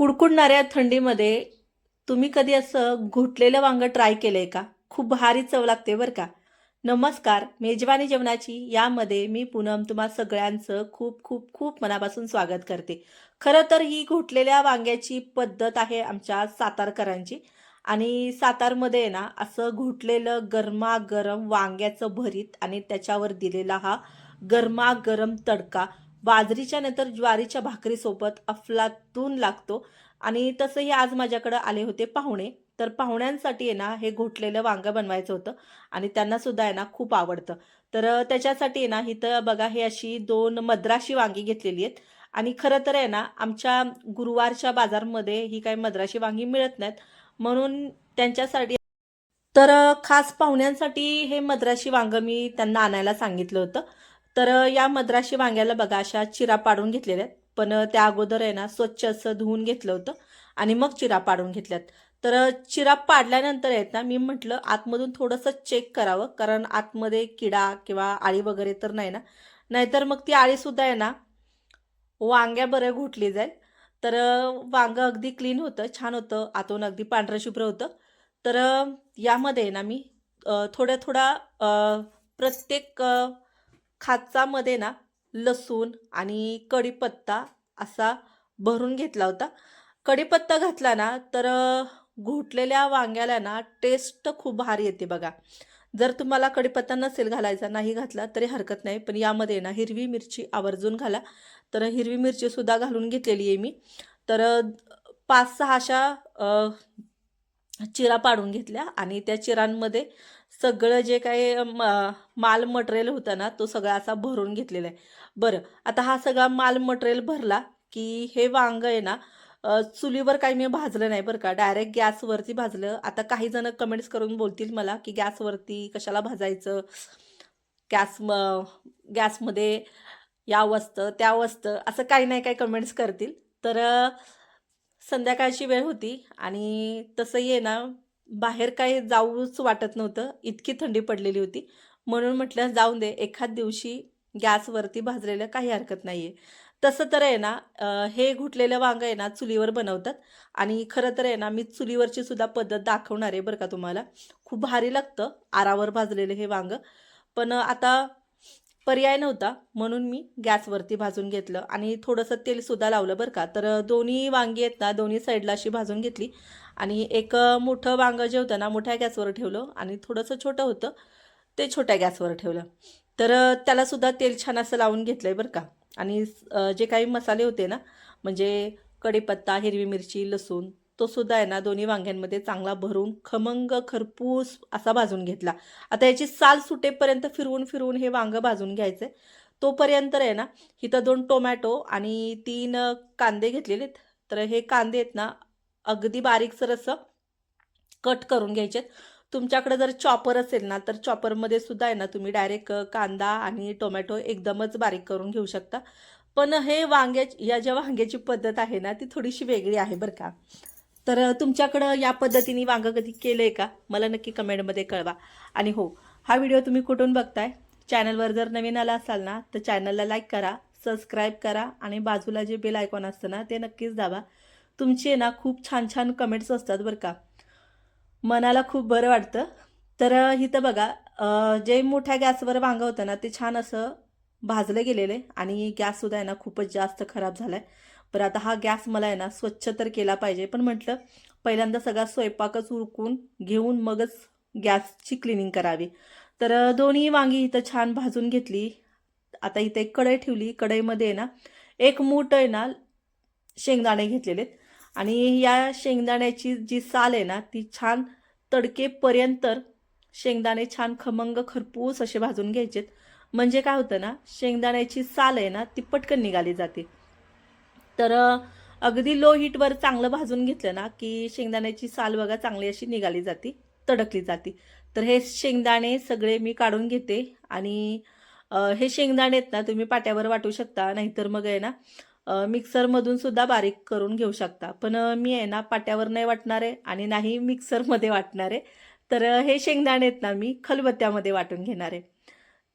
कुडकुडणाऱ्या थंडीमध्ये तुम्ही कधी असं घुटलेलं वांगं ट्राय केलं आहे का? खूप भारी चव लागते बरं का. नमस्कार मेजवानी जेवणाची यामध्ये मी पूनम तुम्हा सगळ्यांचं खूप खूप खूप मनापासून स्वागत करते. खरं तर ही घुटलेल्या वांग्याची पद्धत आहे आमच्या सातारकरांची. आणि सातारमध्ये आहे ना असं घुटलेलं गरमागरम वांग्याचं भरीत आणि त्याच्यावर दिलेला हा गरमागरम तडका बाजरीच्या नंतर ज्वारीच्या भाकरीसोबत अफलातून लागतो. आणि तसंही आज माझ्याकडं आले होते पाहुणे. तर पाहुण्यांसाठी आहे ना हे घोटलेलं वांगं बनवायचं होतं. आणि त्यांना सुद्धा आहे ना खूप आवडतं. तर त्याच्यासाठी आहे ना इथं बघा हे अशी दोन मद्राशी वांगी घेतलेली आहेत. आणि खरं तर आहे ना आमच्या गुरुवारच्या बाजारमध्ये ही काही मद्राशी वांगी मिळत नाहीत. म्हणून त्यांच्यासाठी तर खास पाहुण्यांसाठी हे मद्राशी वांगं मी त्यांना आणायला सांगितलं होतं. तर या मद्राशी वांग्याला बघा अशा चिरा पाडून घेतलेल्या आहेत. पण त्या अगोदर आहे ना स्वच्छ असं धुवून घेतलं होतं आणि मग चिरा पाडून घेतल्यात. तर चिरा पाडल्यानंतर आहेत ना मी म्हटलं आतमधून थोडंसं चेक करावं. कारण आतमध्ये किडा किंवा आळी वगैरे तर नाही ना. नाहीतर मग ती आळीसुद्धा आहे ना वांग्या बरं घुटली जाईल. तर वांगं अगदी क्लीन होतं छान होतं. आतून अगदी पांढरं शुभ्र होतं. तर यामध्ये आहे ना मी थोड्या थोडा प्रत्येक खाचामध्ये ना लसूण आणि कढीपत्ता असा भरून घेतला होता. कढीपत्ता घातला ना तर घुटलेल्या वांग्याला ना टेस्ट खूप भारी येते बघा. जर तुम्हाला कढीपत्ता नसेल घालायचा नाही घातला तरी हरकत नाही. पण यामध्ये ना हिरवी मिरची आवर्जून घाला. तर हिरवी मिरचीसुद्धा घालून घेतलेली आहे मी. तर पाच सहा अशा चिरा पाडून घेतल्या आणि त्या चिरांमध्ये सगळं जे काही म माल मटेरियल होतं ना तो सगळा असा भरून घेतलेला आहे. बरं आता हा सगळा माल मटेरियल भरला की हे वांग आहे ना चुलीवर काही मी भाजलं नाही बरं का. डायरेक्ट गॅसवरती भाजलं. आता काही जण कमेंट्स करून बोलतील मला की गॅसवरती कशाला भाजायचं? गॅस म गॅसमध्ये या वस्तं त्या वस्तं असं काही नाही काही कमेंट्स करतील. तर संध्याकाळची वेळ होती आणि तसंही आहे ना बाहेर काही जाऊच वाटत नव्हतं. इतकी थंडी पडलेली होती. म्हणून म्हटलं जाऊन दे. एखाद दिवशी गॅसवरती भाजलेलं काही हरकत नाही आहे तसं तर आहे ना हे घुटलेलं वांगं आहे ना चुलीवर बनवतात. आणि खरं तर आहे ना मी चुलीवरची सुद्धा पद्धत दाखवणार आहे बरं का तुम्हाला. खूप भारी लागतं आरावर भाजलेलं हे वांगं. पण आता पर्याय नव्हता. म्हणून मी गॅसवरती भाजून घेतलं. आणि थोडंसं तेलसुद्धा लावलं बरं का. तर दोन्ही वांगी आहेत ना दोन्ही साईडला अशी भाजून घेतली. आणि एक मोठं वांगं जे होतं ना मोठ्या गॅसवर ठेवलं आणि थोडंसं छोटं होतं ते छोट्या गॅसवर ठेवलं. तर त्यालासुद्धा तेल छान असं लावून घेतलं आहे बरं का. आणि जे काही मसाले होते ना म्हणजे कढीपत्ता हिरवी मिरची लसूण तो सुद्धा आहे ना दोन्ही वांग्यांमध्ये चांगला भरून खमंग खरपूस असा भाजून घेतला. आता याची साल सुटेपर्यंत फिरवून फिरवून हे वांगं भाजून घ्यायचं आहे तोपर्यंत आहे ना इथं दोन टोमॅटो आणि तीन कांदे घेतलेले आहेत. तर हे कांदे आहेत ना अगदी बारीकसर असं कट करून घ्यायचे आहेत तुमच्याकडे जर चॉपर असेल ना तर चॉपरमध्ये सुद्धा आहे ना तुम्ही डायरेक्ट कांदा आणि टोमॅटो एकदमच बारीक करून घेऊ शकता. पण हे वांग्या या ज्या वांग्याची पद्धत आहे ना ती थोडीशी वेगळी आहे बरं का. तर तुमच्याकडं या पद्धतीने वांगं कधी केलं आहे का? मला नक्की कमेंटमध्ये कळवा. आणि हो हा व्हिडिओ तुम्ही कुठून बघताय? चॅनलवर जर नवीन आला असाल ना तर चॅनलला लाईक करा सबस्क्राईब करा आणि बाजूला जे बेल आयकॉन असतं ना ते नक्कीच दाबा. तुमचे ना खूप छान छान कमेंट्स असतात बरं का. मनाला खूप बरं वाटतं. तर इथं बघा जे मोठ्या गॅसवर वांगं होतं ना ते छान असं भाजलं गेलेलं आहे आणि गॅससुद्धा आहे ना खूपच जास्त खराब झाला आहे बरं आता हा गॅस मला आहे ना स्वच्छ तर केला पाहिजे पण म्हटलं पहिल्यांदा सगळा स्वयंपाकच उरकून घेऊन मगच गॅसची क्लिनिंग करावी. तर दोन्ही वांगी इथं छान भाजून घेतली. आता इथे एक कढई ठेवली. कढईमध्ये आहे ना एक मूठ आहे ना शेंगदाणे घेतलेले आहेत आणि या शेंगदाण्याची जी साल आहे ना ती छान तडकेपर्यंत शेंगदाणे छान खमंग खरपूस असे भाजून घ्यायचेत. म्हणजे काय होतं ना शेंगदाण्याची साल आहे ना ती पटकन निघाली जाते. तर अगदी लो हीटवर चांगलं भाजून घेतलं ना की शेंगदाण्याची साल बघा चांगली अशी निघाली जाते तडकली जाते. तर हे शेंगदाणे सगळे मी काढून घेते आणि हे शेंगदाणे आहेत ना तुम्ही पाट्यावर वाटू शकता नाहीतर मग आहे ना मिक्सरमधून सुद्धा बारीक करून घेऊ शकता. पण मी आहे ना पाट्यावर नाही वाटणार आहे आणि नाही मिक्सरमध्ये वाटणार आहे. तर हे शेंगदाणे आहेत ना मी खलबत्त्यामध्ये वाटून घेणार आहे.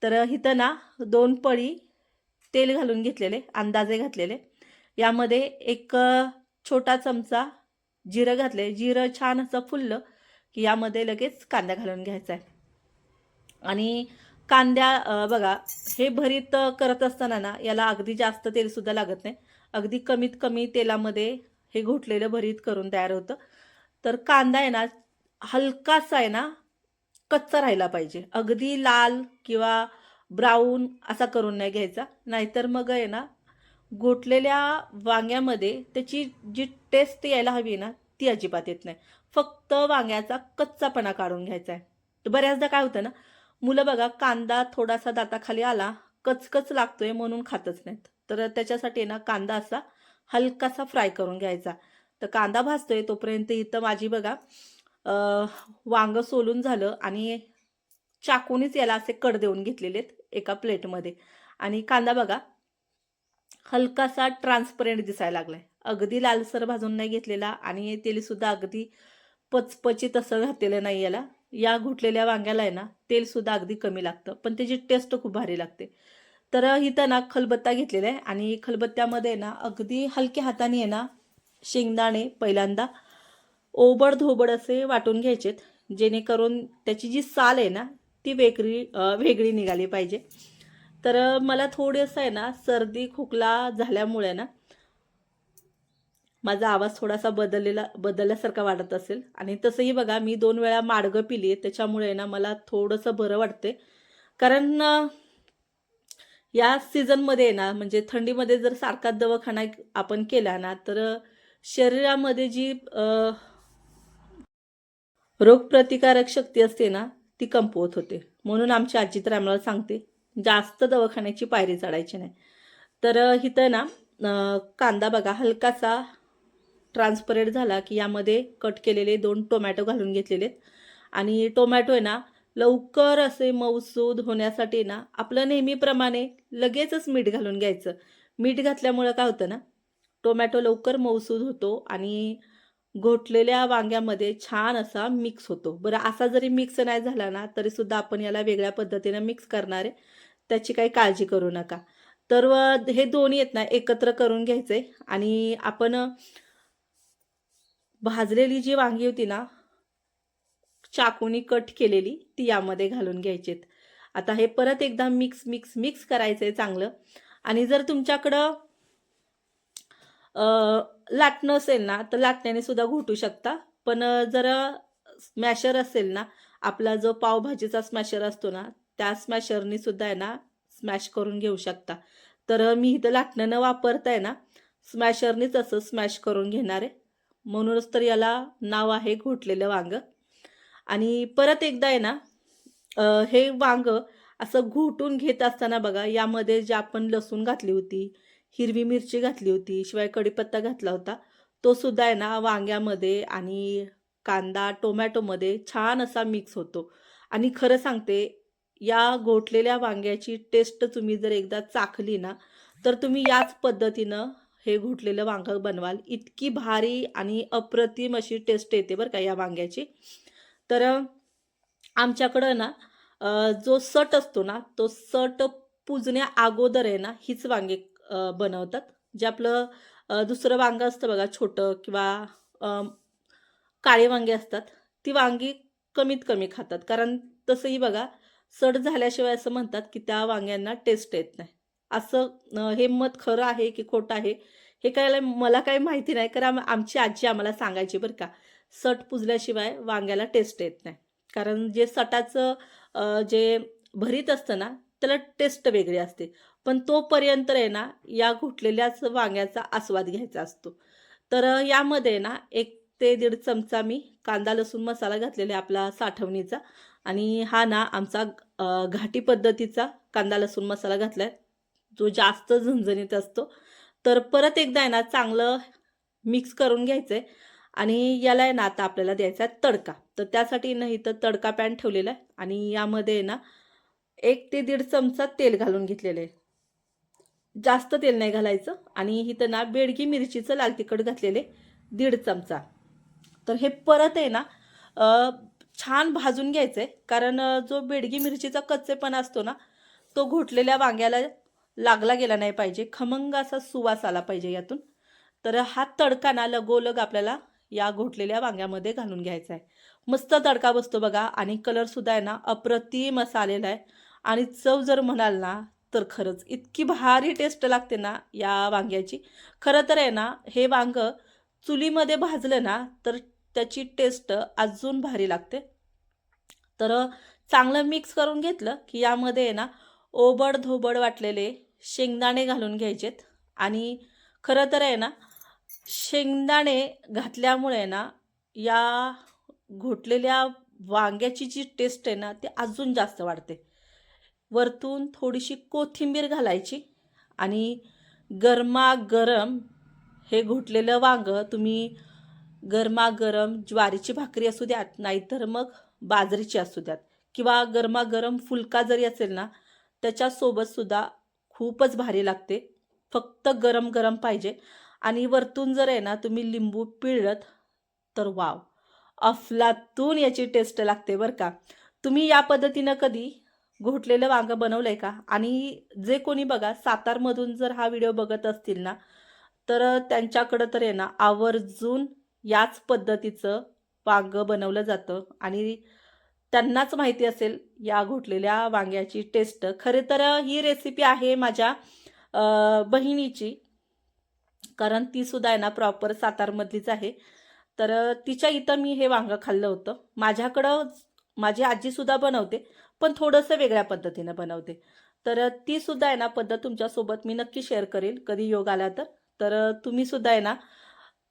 तर इथं ना दोन पळी तेल घालून घेतलेले अंदाजे घातलेले. यामध्ये एक छोटा चमचा जिरं घातले. जिरं छान असं फुललं की यामध्ये लगेच कांदा घालून घ्यायचा आहे. आणि कांद्या बघा हे भरीत करत असताना ना याला अगदी जास्त तेलसुद्धा लागत नाही. अगदी कमीत कमी तेलामध्ये हे घोटलेलं भरीत करून तयार होतं. तर कांदा आहे ना हलकासा आहे ना कच्चा राहिला पाहिजे. अगदी लाल किंवा ब्राऊन असा करून नाही घ्यायचा. नाहीतर मग आहे ना गोटलेल्या वांग्यामध्ये त्याची जी टेस्ट यायला हवी ना ती अजिबात येत नाही. फक्त वांग्याचा कच्चापणा काढून घ्यायचा आहे. तर बऱ्याचदा काय होतं ना मुलं बघा कांदा थोडासा दाताखाली आला कचकच लागतोय म्हणून खातच नाहीत. तर त्याच्यासाठी ना कांदा असा हलकासा फ्राय करून घ्यायचा. तर कांदा भाजतोय तोपर्यंत इथं माझी बघा वांग सोलून झालं आणि चाकूनीच याला असे कड देऊन घेतलेले आहेत एका प्लेटमध्ये. आणि कांदा बघा हलकासा ट्रान्सपरंट दिसायला लागलाय. अगदी लालसर भाजून नाही घेतलेला आणि तेलसुद्धा अगदी पचपचित असं घातलेलं नाही याला. या घुटलेल्या वांग्याला आहे ना तेलसुद्धा अगदी कमी लागतं. पण त्याची टेस्ट खूप भारी लागते. तर इथं ना खलबत्ता घेतलेला आहे. आणि खलबत्त्यामध्ये ना अगदी हलक्या हाताने आहे ना शेंगदाणे पहिल्यांदा ओबड धोबड असे वाटून घ्यायचेत जेणेकरून त्याची जी साल आहे ना ती वेगळी वेगळी निघाली पाहिजे. तर मला थोडंसं आहे ना सर्दी खोकला झाल्यामुळे ना माझा आवाज थोडासा बदललेला बदलल्यासारखा वाटत असेल. आणि तसंही बघा मी दोन वेळा माडगं पिली आहे त्याच्यामुळे ना मला थोडंसं बरं वाटते कारण या सीझनमध्ये ना म्हणजे थंडीमध्ये जर सारखा दवाखाना आपण केला ना तर शरीरामध्ये जी रोगप्रतिकारक शक्ती असते ना ती कमकुवत होते म्हणून आमची आजी तर आम्हाला सांगते जास्त दवाखान्याची पायरी चढायची नाही तर इथं ना कांदा बघा हलकासा ट्रान्सपरेट झाला की यामध्ये कट केलेले दोन टोमॅटो घालून घेतलेले आहेत. आणि टोमॅटो आहे ना लवकर असे मऊसूद होण्यासाठी ना आपलं नेहमीप्रमाणे लगेचच मीठ घालून घ्यायचं. मीठ घातल्यामुळं काय होतं ना टोमॅटो लवकर मऊसूद होतो आणि घोटलेल्या वांग्यामध्ये छान असा मिक्स होतो. बरं असा जरी मिक्स नाही झाला ना तरीसुद्धा आपण याला वेगळ्या पद्धतीनं मिक्स करणार आहे. त्याची काही काळजी करू नका. तर व हे दोन्ही आहेत ना एकत्र करून घ्यायचे आणि आपण भाजलेली जी वांगी होती ना चाकूनी कट केलेली ती यामध्ये घालून घ्यायचीत. आता हे परत एकदा मिक्स मिक्स मिक्स करायचं आहे चांगलं. आणि जर तुमच्याकडं लाटणं असेल ना तर लाटण्याने सुद्धा घोटू शकता. पण जर स्मॅशर असेल ना आपला जो पावभाजीचा स्मॅशर असतो ना त्या स्मॅशरनी सुद्धा आहे ना स्मॅश करून घेऊ शकता. तर मी इथं लाटणं न वापरताय आहे ना स्मॅशरनीच असं स्मॅश करून घेणार. आहे म्हणूनच तर याला नाव आहे घोटलेलं वांगं. आणि परत एकदा आहे ना हे वांग असं घोटून घेत असताना बघा यामध्ये जे आपण लसूण घातली होती हिरवी मिरची घातली होती शिवाय कढीपत्ता घातला होता तो सुद्धा आहे ना वांग्यामध्ये आणि कांदा टोमॅटोमध्ये छान असा मिक्स होतो. आणि खरं सांगते या घोटलेल्या वांग्याची टेस्ट तुम्ही जर एकदा चाखली ना तर तुम्ही याच पद्धतीनं हे घोटलेलं वांगं बनवाल. इतकी भारी आणि अप्रतिम अशी टेस्ट येते बरं का या वांग्याची. तर आमच्याकडं ना जो सट असतो ना तो सट पुजण्या अगोदर आहे ना हीच वांगे बनवतात. जे आपलं दुसरं वांगं असतं बघा छोटं किंवा काळे वांगे असतात ती वांगी कमीत कमी खातात. कारण तसंही बघा सड झाल्याशिवाय असं म्हणतात की त्या वांग्यांना टेस्ट येत नाही. असं हे मत खरं आहे की खोटं आहे हे करायला मला काही माहिती नाही कारण आमची आजी आम्हाला सांगायची बरं का. सट पुजल्याशिवाय वांग्याला टेस्ट येत नाही. कारण जे सटाचं जे भरीत असतं ना त्याला टेस्ट वेगळी असते. पण तोपर्यंत आहे ना या घुटलेल्याच वांग्याचा आस्वाद घ्यायचा असतो. तर यामध्ये ना एक ते दीड चमचा मी कांदा लसूण मसाला घातलेला आहे आपला साठवणीचा. आणि हा ना आमचा घाटी पद्धतीचा कांदा लसूण मसाला घातला आहे जो जास्त झणझणीत असतो. तर परत एकदा आहे ना चांगलं मिक्स करून घ्यायचं आहे आणि याला आहे ना आता आपल्याला द्यायचा आहे तडका. तर त्यासाठी ना इथं तडका पॅन ठेवलेला आहे आणि यामध्ये आहे ना एक ते दीड चमचा तेल घालून घेतलेलं आहे. जास्त तेल नाही घालायचं आणि इथं ना बेडगी मिरचीचं लाल तिखट घातलेले दीड चमचा. तर हे परत आहे ना छान भाजून घ्यायचं आहे कारण जो बेडगी मिरचीचा कच्चेपणा असतो ना तो घोटलेल्या वांग्याला लागला गेला नाही पाहिजे खमंग असा सुवास आला पाहिजे यातून. तर हा तडका ना लगोलग आपल्याला या घोटलेल्या वांग्यामध्ये घालून घ्यायचा आहे मस्त तडका बसतो बघा आणि कलरसुद्धा आहे ना अप्रतिम असा आलेला आहे. आणि चव जर म्हणाल ना तर खरंच इतकी भारी टेस्ट लागते ना या वांग्याची. खरं तर आहे ना हे वांग चुलीमध्ये भाजलं ना तर त्याची टेस्ट अजून भारी लागते. तर चांगलं मिक्स करून घेतलं की यामध्ये आहे ना ओबड धोबड वाटलेले शेंगदाणे घालून घ्यायचेत. आणि खरं तर आहे ना शेंगदाणे घातल्यामुळे ना या घोटलेल्या वांग्याची जी टेस्ट आहे ना ती अजून जास्त वाढते. वरतून थोडीशी कोथिंबीर घालायची आणि गरमागरम हे घोटलेलं वांग तुम्ही गरमागरम ज्वारीची भाकरी असू द्यात नाहीतर मग बाजरीची असू द्यात किंवा गरमागरम फुलका जरी असेल ना त्याच्यासोबतसुद्धा खूपच भारी लागते. फक्त गरम गरम पाहिजे. आणि वरतून जर आहे ना तुम्ही लिंबू पिळत तर वाव. अफलातून याची टेस्ट लागते बरं का. तुम्ही या पद्धतीनं कधी घोटलेलं वांगं बनवलं आहे का? आणि जे कोणी बघा सातारमधून जर हा व्हिडिओ बघत असतील ना तर त्यांच्याकडं तर आहे ना आवर्जून याच पद्धतीचं वांगं बनवलं जातं. आणि त्यांनाच माहिती असेल या घोटलेल्या वांग्याची टेस्ट खरे तर ही रेसिपी आहे माझ्या बहिणीची. कारण ती सुद्धा आहे ना प्रॉपर सातारमधलीच आहे. तर तिच्या इथं मी हे वांगं खाल्लं होतं. माझ्याकडं माझी आजीसुद्धा बनवते पण थोडंसं वेगळ्या पद्धतीनं बनवते. तर ती सुद्धा आहे ना पद्धत तुमच्यासोबत मी नक्की शेअर करेल कधी योग आला तर. तर तुम्ही सुद्धा आहे ना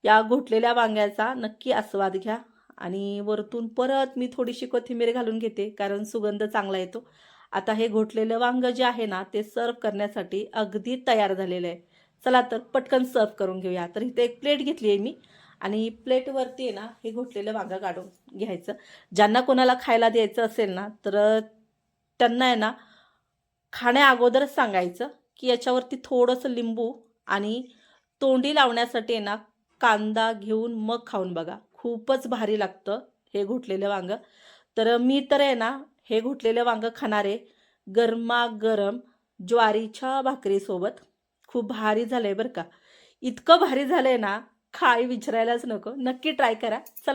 या घोटलेल्या वांग्याचा नक्की आस्वाद घ्या आणि वरतून परत मी थोडीशी कोथिंबीर घालून घेते कारण सुगंध चांगला येतो. आता हे घोटलेलं वांग जे आहे ना ते सर्व करण्यासाठी अगदी तयार झालेलं आहे. चला तर पटकन सर्व करून घेऊया. तर इथे एक प्लेट घेतली आहे मी. आणि प्लेटवरती आहे ना हे घोटलेलं वांगं काढून घ्यायचं. ज्यांना कोणाला खायला द्यायचं असेल ना तर त्यांना आहे ना खाण्या अगोदरच सांगायचं की याच्यावरती थोडंसं लिंबू आणि तोंडी लावण्यासाठी आहे ना कांदा घेऊन मग खाऊन बघा. खूपच भारी लागतं हे घोटलेलं वांगं. तर मी तर आहे ना हे घोटलेलं वांगं खाणारे गरमागरम ज्वारीच्या भाकरीसोबत खूप भारी झालं आहे बरं का. इतकं भारी झालं आहे ना काय विचारायलाच नको. नक्की ट्राय करा. चला